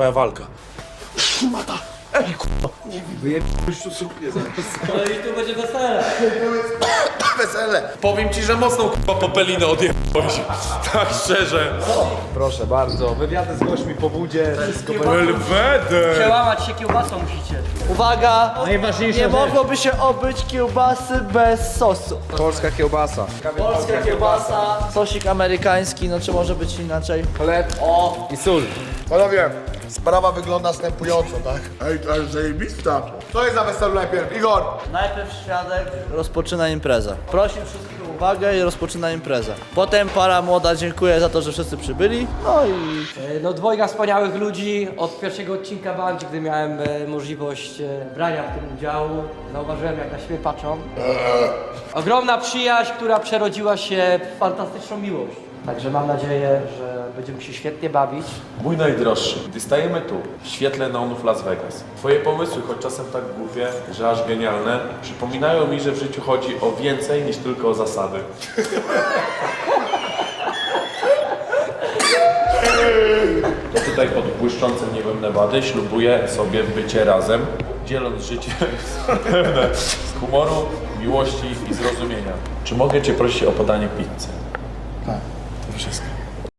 twoja walka. No i tu będzie wesele. Wesele. Powiem ci, że mocną kurwa popelinę odjebałeś. Tak szczerze. Proszę bardzo, wywiady z gośćmi po budzie, wszystko Belweder. Przełamać się kiełbasą musicie. Uwaga! Najważniejsza Nie rzecz. mogłoby się obyć kiełbasy bez sosu. Polska kiełbasa. Polska kiełbasa, sosik amerykański, no czy może być inaczej? Chleb O, i sól. Panowie, sprawa wygląda następująco, tak? Ej, ale zajebista. Co jest na weselu najpierw? Igor! najpierw świadek rozpoczyna imprezę. Prosi wszystkich o uwagę i rozpoczyna imprezę. Potem para młoda dziękuję za to, że wszyscy przybyli. No i E, No dwojga wspaniałych ludzi od pierwszego odcinka Bandzi, gdy miałem e, możliwość e, brania w tym udziału. Zauważyłem jak na siebie patrzą. Ogromna przyjaźń, która przerodziła się w fantastyczną miłość. Także mam nadzieję, że będziemy się świetnie bawić. Mój najdroższy, gdy stajemy tu, w świetle neonów Las Vegas, twoje pomysły, choć czasem tak głupie, że aż genialne, przypominają mi, że w życiu chodzi o więcej niż tylko o zasady. To tutaj pod błyszczącym niebem Nevady ślubuję sobie bycie razem, dzieląc życie pełne z humoru, miłości i zrozumienia. Czy mogę cię prosić o podanie pizzy? Tak, сейчас.